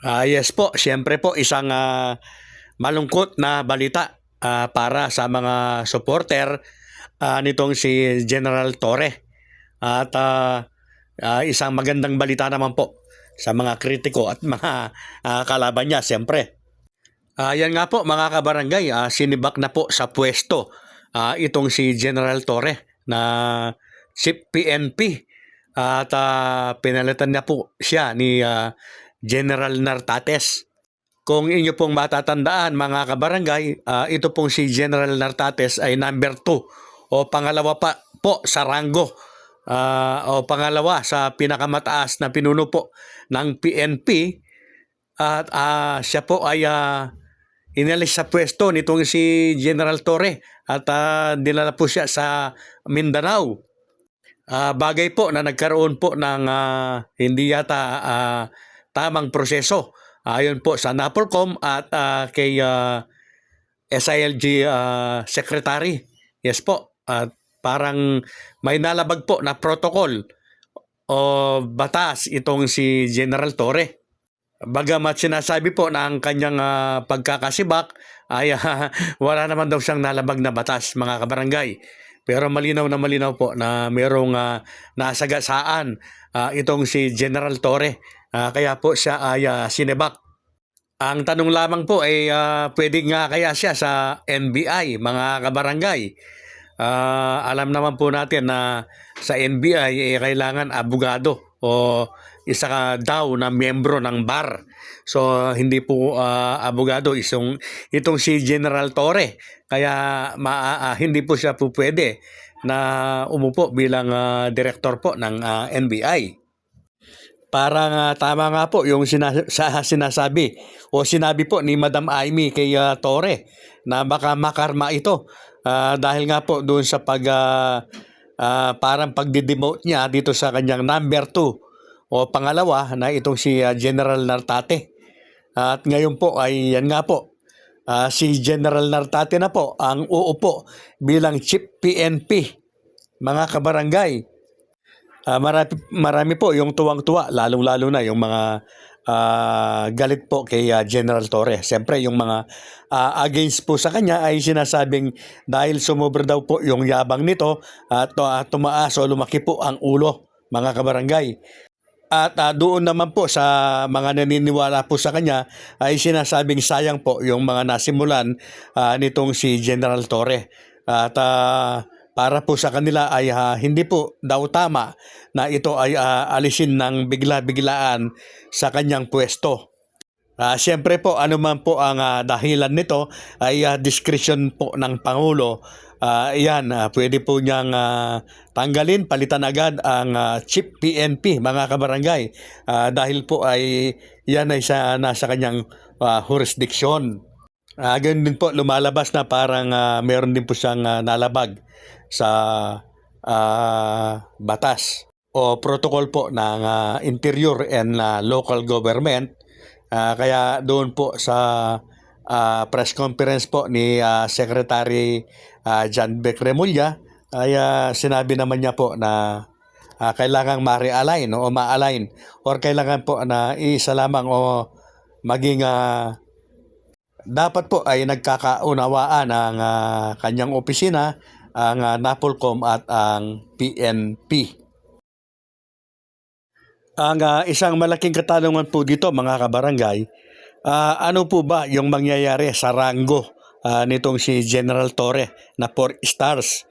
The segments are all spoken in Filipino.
Ah, yes po, siyempre po isang ah, malungkot na balita ah, para sa mga supporter ah, nitong si General Torre. At ah, ah, isang magandang balita naman po sa mga kritiko at mga ah, kalaban niya, siyempre. Ah, yan nga po mga kabarangay, ah, sinibak na po sa pwesto ah, itong si General Torre na Chief PNP at ah, pinalitan niya po siya ni ah, General Nartates. Kung inyo pong matatandaan mga kabarangay, ah, ito pong si General Nartates ay number 2 o pangalawa pa po sa ranggo ah, o pangalawa sa pinakamataas na pinuno po ng PNP at ah, siya po ay ah, inalis sa pwesto nitong si General Torre at ah, dinala po siya sa Mindanao. Ah, bagay po na nagkaroon po ng ah, hindi yata ah, tamang proseso ayon po sa NAPOLCOM at ah, kay ah, SILG ah, Secretary. Yes po. At parang may nalabag po na protocol o batas itong si General Torre. Bagamat sinasabi po na ang kanyang ah, pagkakasibak ay ah, wala naman daw siyang nalabag na batas mga kabarangay. Pero malinaw na malinaw po na merong ah, nasagasaan ah, itong si General Torre. Ah, kaya po siya ay ah, sinibak. Ang tanong lamang po ay ah, pwede nga kaya siya sa NBI mga kabarangay. Ah, alam naman po natin na sa NBI eh, kailangan abogado o isa ka daw na miyembro ng bar. So hindi po ah, abogado isong itong si General Torre. Kaya ma, ah, hindi po siya po pwede na umupo bilang ah, direktor po ng ah, NBI. Parang ah, tama nga po yung sina- sa sinasabi o sinabi po ni Madam Amy kay ah, Torre na baka makarma ito Ah, dahil nga po doon sa pag ah, ah, parang pagdidemote niya dito sa kanyang number 2 o pangalawa na itong si ah, General Nartate. At ngayon po ay yan nga po ah, si General Nartate na po ang uupo bilang Chief PNP mga kabarangay. Ah, marami, marami po yung tuwang-tuwa, lalong-lalo na yung mga ah, galit po kay ah, General Torre. Siyempre, yung mga ah, against po sa kanya ay sinasabing dahil sumobra daw po yung yabang nito at ah, tumaas o lumaki po ang ulo, mga kabarangay. At ah, doon naman po sa mga naniniwala po sa kanya ay sinasabing sayang po yung mga nasimulan ah, nitong si General Torre. At ah, para po sa kanila ay ah, hindi po daw tama na ito ay ah, alisin ng bigla-biglaan sa kanyang pwesto. Ah, Siyempre po, ano man po ang ah, dahilan nito ay ah, discretion po ng Pangulo. Ah, yan, ah, pwede po niyang ah, tanggalin, palitan agad ang ah, Chief PNP, mga kabarangay. Ah, dahil po ay yan ay sa, nasa kanyang ah, jurisdiction. Ah, ganun din po, lumalabas na parang ah, meron din po siyang ah, nalabag sa ah, batas o protocol po ng ah, interior and ah, local government. Ah, kaya doon po sa ah, press conference po ni ah, Secretary ah, John Beck Remulla ay ah, sinabi naman niya po na ah, kailangang ma-realign o ma-align or kailangan po na isa lamang o maging ah, dapat po ay nagkakaunawaan ang ah, kanyang opisina, ang ah, NAPOLCOM at ang PNP. Ang ah, isang malaking katanungan po dito mga kabarangay, ah, ano po ba yung mangyayari sa rango ah, nitong si General Torre na 4 stars?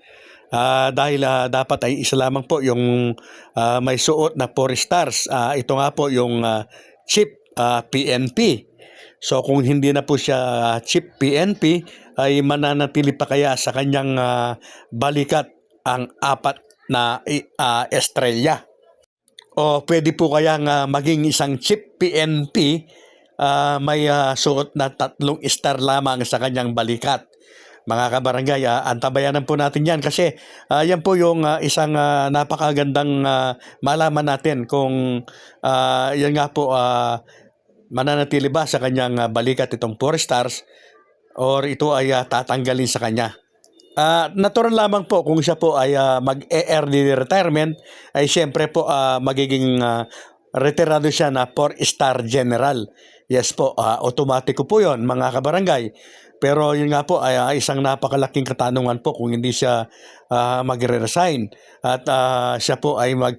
Ah, dahil ah, dapat ay isa lamang po yung ah, may suot na 4 stars. Ah, ito nga po yung ah, Chief ah, PNP. So kung hindi na po siya Chief PNP ay mananatili pa kaya sa kanyang ah, balikat ang apat na ah, estrella. O pwede po kayang ah, maging isang Chief PNP ah, may ah, suot na tatlong star lamang sa kanyang balikat. Mga kabarangay, ah, antabayanan po natin yan kasi ah, yan po yung ah, isang ah, napakagandang ah, malaman natin kung ah, yan nga po ah, mananatili ba sa kanyang ah, balikat itong 4 stars or ito ay ah, tatanggalin sa kanya. Ah, natural lamang po kung siya po ay ah, mag-early retirement ay siyempre po ah, magiging ah, retirado siya na 4 star general. Yes po, ah, automatiko po yon mga kabarangay. Pero yun nga po ay ah, isang napakalaking katanungan po kung hindi siya ah, magre-resign. At ah, siya po ay mag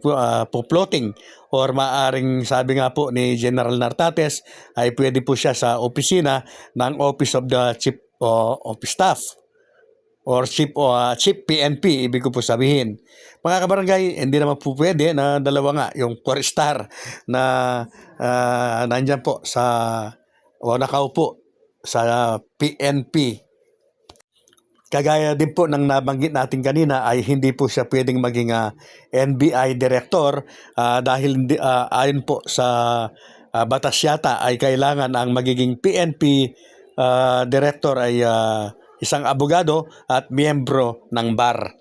po-floating. Or maaring sabi nga po ni General Nartates ay pwede po siya sa opisina ng Office of the Chief o of Staff or Chief o ah, Chief PNP ibig ko po sabihin. Mga kabarangay, hindi naman po pwede na dalawa nga yung core star na ah, nandyan po sa o nakaupo sa PNP. Kagaya din po ng nabanggit natin kanina ay hindi po siya pwedeng maging ah, NBI director ah, dahil ah, ayon po sa ah, batas yata ay kailangan ang magiging PNP ah, director ay ah, isang abogado at miyembro ng bar.